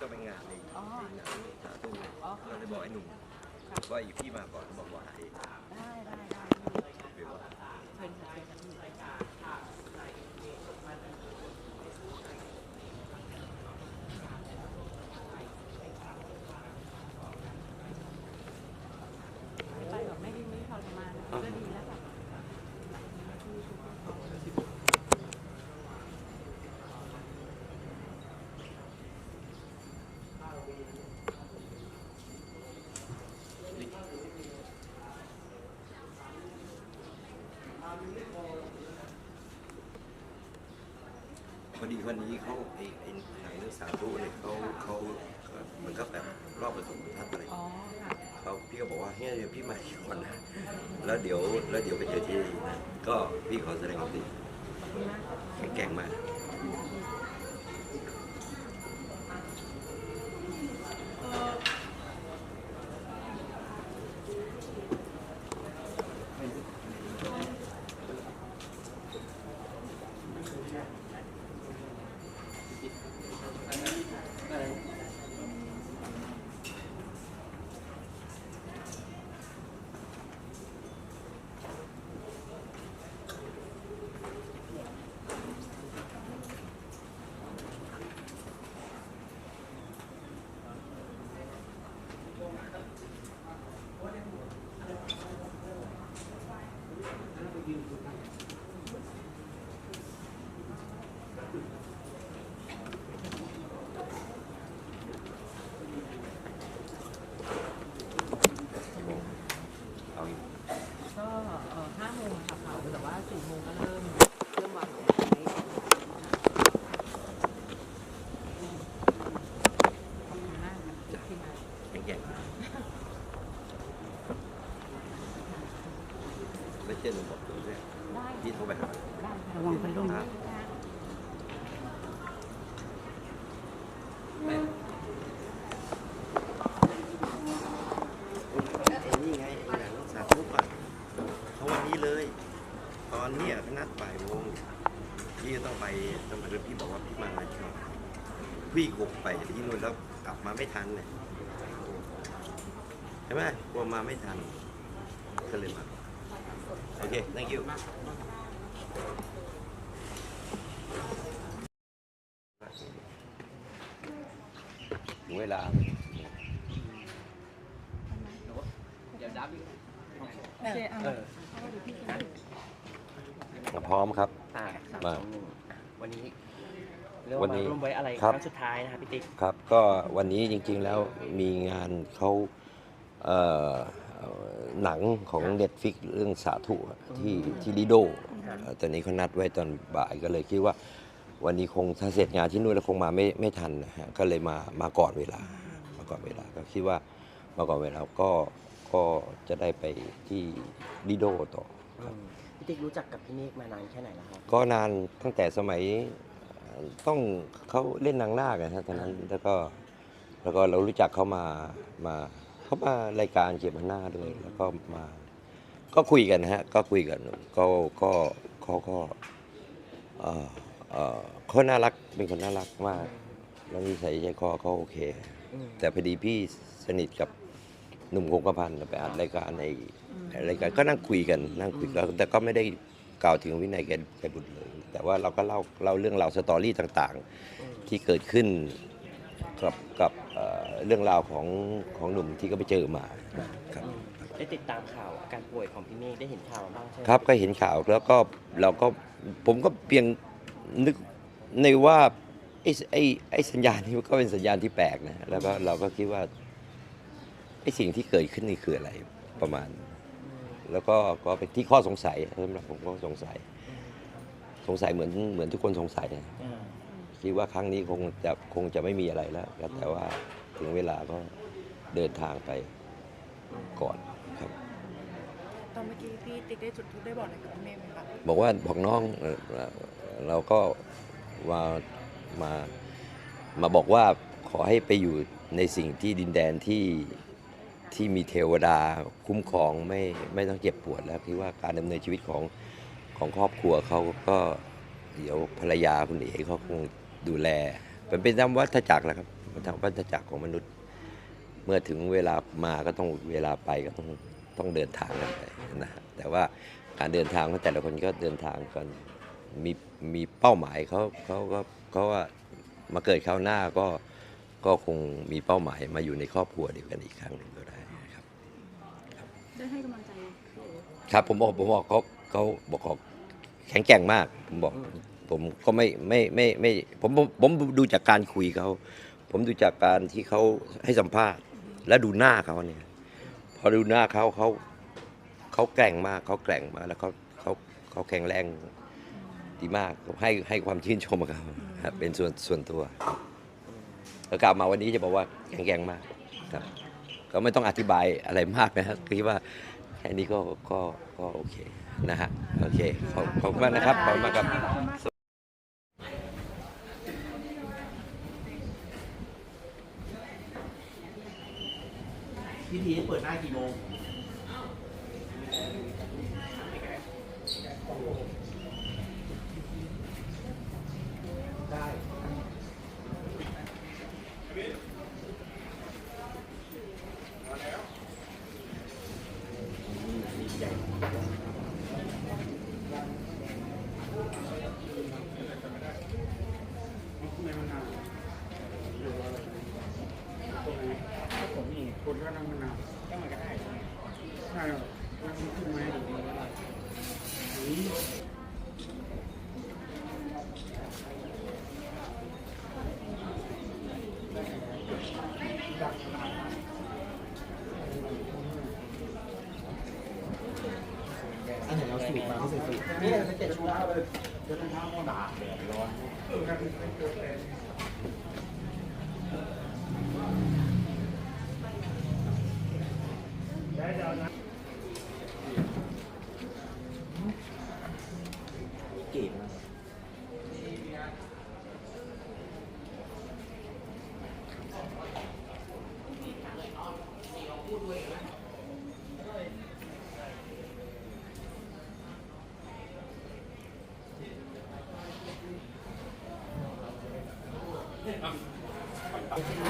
อ๋อสาธุอ๋อ ก็เลยบอกไอ้หนุ่มว่าอีพี่มาก่อนบอกว่าไอ้ได้ได้ได้เดี๋ยวว่าเชิญค่ะเชิญค่ะไปแบบไม่ได้ไม่ทรมานก็ดีแล้วค่ะ พอดีวันนี้เขาไอ้ไอ้หนังเรื่องสาธุเนี่ยเขาเขาเหมันก็แบบรอบผสมทัศน์อะไรอ๋อค่ะเขาพี่ก็บอกว่าเฮ้ยเดี๋ยวพี่มาอีกคนนะแล้วเดี๋ยวแล้วเดี๋ยวไปเจอที่นี่นะก็พี่ขอแสดงความดีขอบคุณมากค่ะแข็งแกร่งมาก กี่โมงเอาอีก ก็เอ่อห้าโมงค่ะเผาแต่ว่า สี่โมงก็เริ่มเริ่มวางแผนไว้ขอบคุณมากค่ะที่มาแข็งแกร่งไม่เชื่อหนผมบอกผมด้วยได้พี่โทรไปหาระวังพัดลมได้ค่ะไอ้นี่ไงไอ้หนังสาธุอะเขาวันนี้เลย ตอนเนี้ยเขานัดบ่ายโมงพี่จะต้องไปต้องไปแล้วพี่บอกว่าพี่มาไม่ทันพี่กบไปที่นู่นแล้วกลับมาไม่ทันเนี่ยใช่ไหมกลัวมาไม่ทันก็เลยมาโอเค thank you ถึงเวลาโอเคเอา พร้อมครับ อ่าสามมาสองหนึ่งอะวันนี้เรียกวัว่านนี้มาร่วมไว้อะไรครับครั้งสุดท้ายนะครับพี่ติ๊กครับ ก็วันนี้จริงๆแล้วมีงานเขาเอ่อเอ่อหนังของเ e ดฟิกเรื่องสาธุอะที่ที่ลิโดเอ่อตอนนี้เขานัดไว้ตอนบ่ายก็เลยคิดว่า วันนี้คงถ้าเสร็จงานที่นู่นแล้วคงมาไม่ไม่ทันนะฮะก็เลยมามาก่อนเวลามาก่อนเวลาก็คิดว่ามาก่อนเวลาก็ก็จะได้ไปที่ลิโดต่อ อืม พี่ติ๊กรู้จักกับพี่เมฆมานานแค่ไหนแล้วครับ ก็นานตั้งแต่สมัยเอ่อต้องเขาเล่นนางนาคนะฮะตอนนั้นแล้วก็แล้วก็เรารู้จักเขามามาเขามารายการเกียรติพันหน้าด้วย แล้วก็มา ก็คุยกันนะฮะก็คุยกันก็ก็เขาก็เอ่อเอ่อเขาน่ารักเป็นคนน่ารักมากแล้วนิสัยใจคอเขาโอเคอืมแต่พอดีพี่สนิทกับหนุ่มคงกระพันธ์ไปอัดรายการใน รายการก็นั่งคุยกันนั่งคุยกันแต่ก็ไม่ได้กล่าวถึงวินัยแกแกบุตรเลย แต่ว่าเราก็เล่าเล่าเรื่องราวสตอรี่ต่างๆ ที่เกิดขึ้นกับกับเอ่อเรื่องราวของของหนุ่มที่ก็ไปเจอมาครับอืมได้ติดตามข่าวอาการป่วยของพี่เมฆได้เห็นข่าวบ้างใช่ไหมครับก็เห็นข่าวแล้วก็เราก็ผมก็เพียงนึกในว่าไอ้ไอ้ไอ้สัญญาณนี้มันก็เป็นสัญญาณที่แปลกนะแล้วก็เราก็คิดว่าไอ้สิ่งที่เกิดขึ้นนี่คืออะไรประมาณ แล้วก็ก็เป็นที่ข้อสงสัยสำหรับผมก็สงสัย สงสัยเหมือนเหมือนทุกคนสงสัยนะอ่าคิดว่าครั้งนี้คงจะคงจะไม่มีอะไรแล้วก็แต่ว่าถึงเวลาก็เดินทางไปก่อนครับ ตอนเมื่อกี้พี่ติ๊กได้จุดทูปได้บอกอะไรกับพี่เมฆไหมคะบอกว่าบอกน้องเอ่อเราก็ว่ามามาบอกว่าขอให้ไปอยู่ในสิ่งที่ดินแดนที่ ที่มีเทวดาคุ้มครองไม่ไม่ต้องเจ็บปวดแล้วคิดว่าการดำเนินชีวิตของของครอบครัวเขาก็เดี๋ยวภรรยาคุณเอ๋เขาคงดูแลเป็นเป็นตามวัฏจักรแหละครับทางวัฏจักรของมนุษย์ เมื่อถึงเวลามาก็ต้องเวลาไปก็ต้องต้องเดินทางกันไปนะแต่ว่าการเดินทางของแต่ละคนก็เดินทางกันมีมีเป้าหมายเขาเขาก็เขาว่ามาเกิดคราวหน้าก็ก็คงมีเป้าหมายมาอยู่ในครอบครัวเดียวกันอีกครั้งหนึ่งก็ได้ ได้ให้กำลังใจพี่เอ๋ครับผมบอกผมบอกเขาเขาบอกเขาแข็งแกร่งมาก ผมบอก ผมก็ไม่ไม่ไม่ไม่ผมผมผมดูจากการคุยเขาผมดูจากการที่เขาให้สัมภาษณ์ และดูหน้าเขาเนี่ยพอดูหน้าเขาเขาเขาแกร่งมากเขาแกร่งมากแล้วเขาเขาเขาแข็งแรงดีมากผมให้ให้ความชื่นชมกับเขาครับเป็นส่วนส่วนตัวแล้วกลับมาวันนี้จะบอกว่าแข็งแกร่งมากครับ ก็ไม่ต้องอธิบายอะไรมากนะครับคิดว่าแค่นี้ก็ก็ก็โอเคนะฮะโอเคขอบขอบคุณมากนะครับขอบคุณมากครับพิธีเปิดหน้ากี่โมงผม คนก็นั่งมะนาวก็มันก็ได้ใช่หรอมันขึ้นมาให้ดูนี่อันไร สูบมาไม่ใส่สูบนี่จะเจ็ดชูแล้วเลยจะต้องทำหม้อหนาแดดร้อน ครับ